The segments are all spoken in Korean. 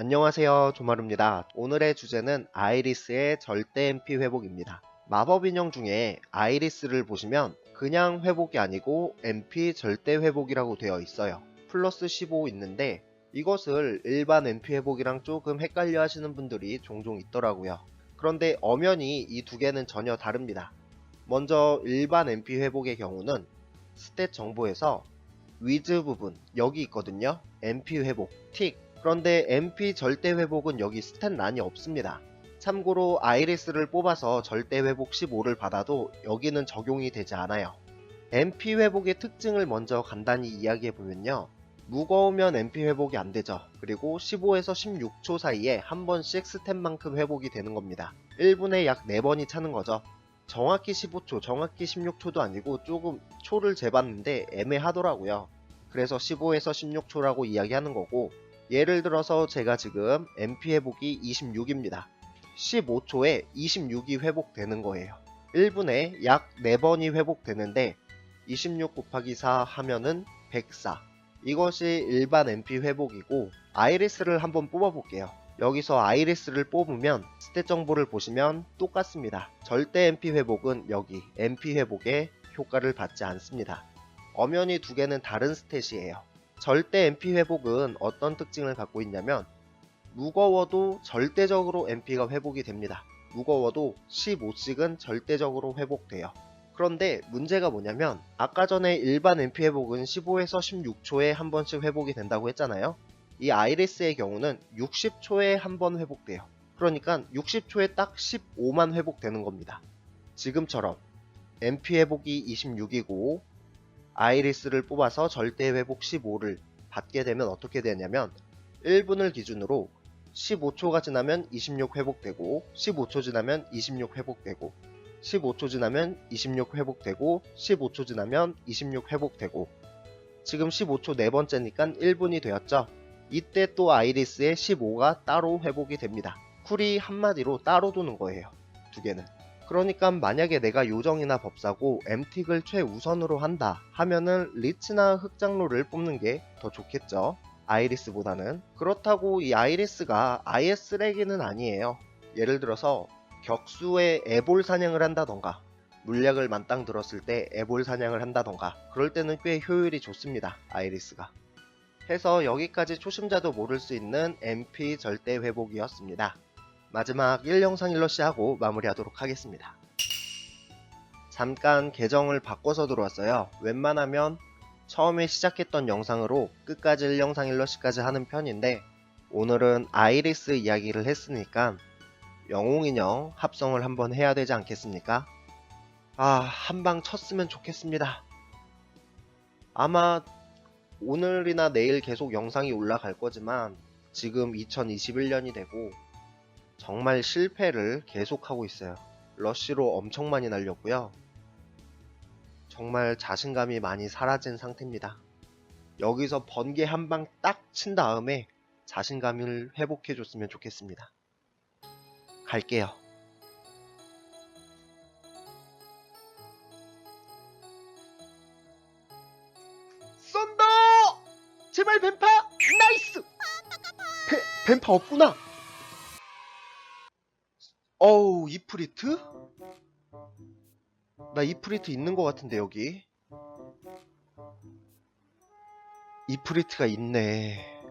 안녕하세요 조마루입니다. 오늘의 주제는 아이리스의 절대 MP 회복입니다. 마법 인형 중에 아이리스를 보시면 그냥 회복이 아니고 MP 절대 회복이라고 되어 있어요. 플러스 15 있는데 이것을 일반 MP 회복이랑 조금 헷갈려 하시는 분들이 종종 있더라고요. 그런데 엄연히 이 두 개는 전혀 다릅니다. 먼저 일반 MP 회복의 경우는 스탯 정보에서 위즈 부분 여기 있거든요. MP 회복 틱 그런데 MP 절대 회복은 여기 스탯 란이 없습니다. 참고로 아이리스를 뽑아서 절대 회복 15를 받아도 여기는 적용이 되지 않아요. MP 회복의 특징을 먼저 간단히 이야기해 보면요. 무거우면 MP 회복이 안 되죠. 그리고 15에서 16초 사이에 한 번씩 스탯만큼 회복이 되는 겁니다. 1분에 약 4번이 차는 거죠. 정확히 15초, 정확히 16초도 아니고 조금 초를 재봤는데 애매하더라고요. 그래서 15에서 16초라고 이야기하는 거고 예를 들어서 제가 지금 MP 회복이 26입니다. 15초에 26이 회복되는 거예요. 1분에 약 4번이 회복되는데 26 곱하기 4 하면은 104. 이것이 일반 MP 회복이고 아이리스를 한번 뽑아볼게요. 여기서 아이리스를 뽑으면 스탯 정보를 보시면 똑같습니다. 절대 MP 회복은 여기 MP 회복에 효과를 받지 않습니다. 엄연히 두 개는 다른 스탯이에요. 절대 MP 회복은 어떤 특징을 갖고 있냐면 무거워도 절대적으로 MP가 회복이 됩니다. 무거워도 15씩은 절대적으로 회복돼요. 그런데 문제가 뭐냐면 아까 전에 일반 MP 회복은 15에서 16초에 한 번씩 회복이 된다고 했잖아요. 이 아이리스의 경우는 60초에 한 번 회복돼요. 그러니까 60초에 딱 15만 회복되는 겁니다. 지금처럼 MP 회복이 26이고 아이리스를 뽑아서 절대 회복 15를 받게 되면 어떻게 되냐면 1분을 기준으로 15초가 지나면 26 회복되고 15초 지나면 26 회복되고 15초 지나면 26 회복되고 15초 지나면 26 회복되고 지금 15초 네 번째니까 1분이 되었죠. 이때 또 아이리스의 15가 따로 회복이 됩니다. 쿨이 한마디로 따로 도는 거예요. 두 개는. 그러니까 만약에 내가 요정이나 법사고 엠틱을 최우선으로 한다 하면은 리치나 흑장로를 뽑는 게 더 좋겠죠. 아이리스보다는. 그렇다고 이 아이리스가 아예 쓰레기는 아니에요. 예를 들어서 격수의 애볼 사냥을 한다던가 물약을 만땅 들었을 때 애볼 사냥을 한다던가 그럴 때는 꽤 효율이 좋습니다. 아이리스가. 해서 여기까지 초심자도 모를 수 있는 MP 절대 회복이었습니다. 마지막 1영상 일러시 하고 마무리하도록 하겠습니다. 잠깐 계정을 바꿔서 들어왔어요. 웬만하면 처음에 시작했던 영상으로 끝까지 1영상 일러시까지 하는 편인데 오늘은 아이리스 이야기를 했으니까 영웅인형 합성을 한번 해야 되지 않겠습니까? 아, 한 방 쳤으면 좋겠습니다. 아마 오늘이나 내일 계속 영상이 올라갈 거지만 지금 2021년이 되고 정말 실패를 계속하고 있어요. 러쉬로 엄청 많이 날렸고요. 정말 자신감이 많이 사라진 상태입니다. 여기서 번개 한 방 딱 친 다음에 자신감을 회복해 줬으면 좋겠습니다. 갈게요. 쏜다! 제발 뱀파! 나이스! 뱀, 뱀파 없구나! 어우, 이프리트? 나 이프리트 있는 것 같은데, 여기. 이프리트가 있네.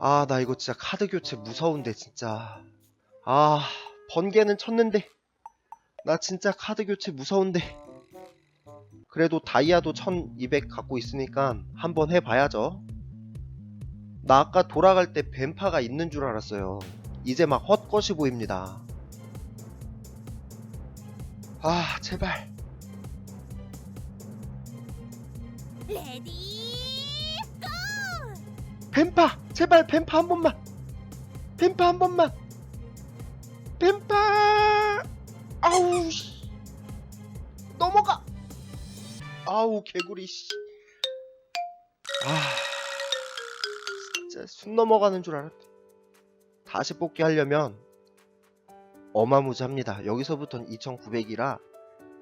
아, 나 이거 진짜 카드 교체 무서운데, 진짜. 아, 번개는 쳤는데. 나 진짜 카드 교체 무서운데. 그래도 다이아도 1200 갖고 있으니까 한번 해봐야죠. 나 아까 돌아갈 때 뱀파가 있는 줄 알았어요. 이제 막 헛것이 보입니다. 아, 제발. 레디 고! 뱀파! 제발 뱀파 한 번만! 뱀파 한 번만! 뱀파! 아우, 씨. 넘어가! 아우, 개구리, 씨. 아, 진짜 숨 넘어가는 줄 알았다. 다시 뽑기 하려면 어마무지합니다. 여기서부터는 2900이라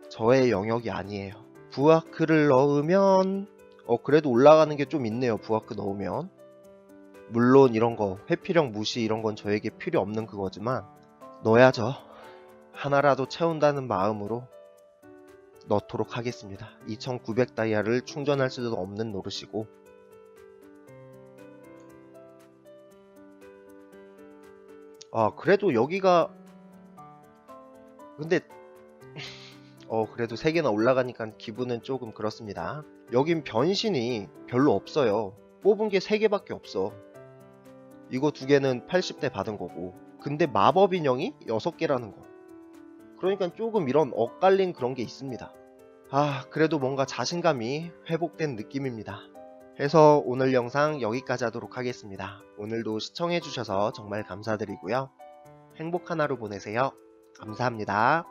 저의 영역이 아니에요. 부아크를 넣으면 어 그래도 올라가는 게 좀 있네요. 부아크 넣으면 물론 이런 거 회피력 무시 이런 건 저에게 필요 없는 그거지만 넣어야죠. 하나라도 채운다는 마음으로 넣도록 하겠습니다. 2900 다이아를 충전할 수도 없는 노릇이고 아 그래도 여기가 근데 어 그래도 3개나 올라가니까 기분은 조금 그렇습니다. 여긴 변신이 별로 없어요. 뽑은 게 3개밖에 없어. 이거 두 개는 80대 받은 거고. 근데 마법 인형이 6개라는 거. 그러니까 조금 이런 엇갈린 그런 게 있습니다. 아, 그래도 뭔가 자신감이 회복된 느낌입니다. 해서 오늘 영상 여기까지 하도록 하겠습니다. 오늘도 시청해주셔서 정말 감사드리고요. 행복한 하루 보내세요. 감사합니다.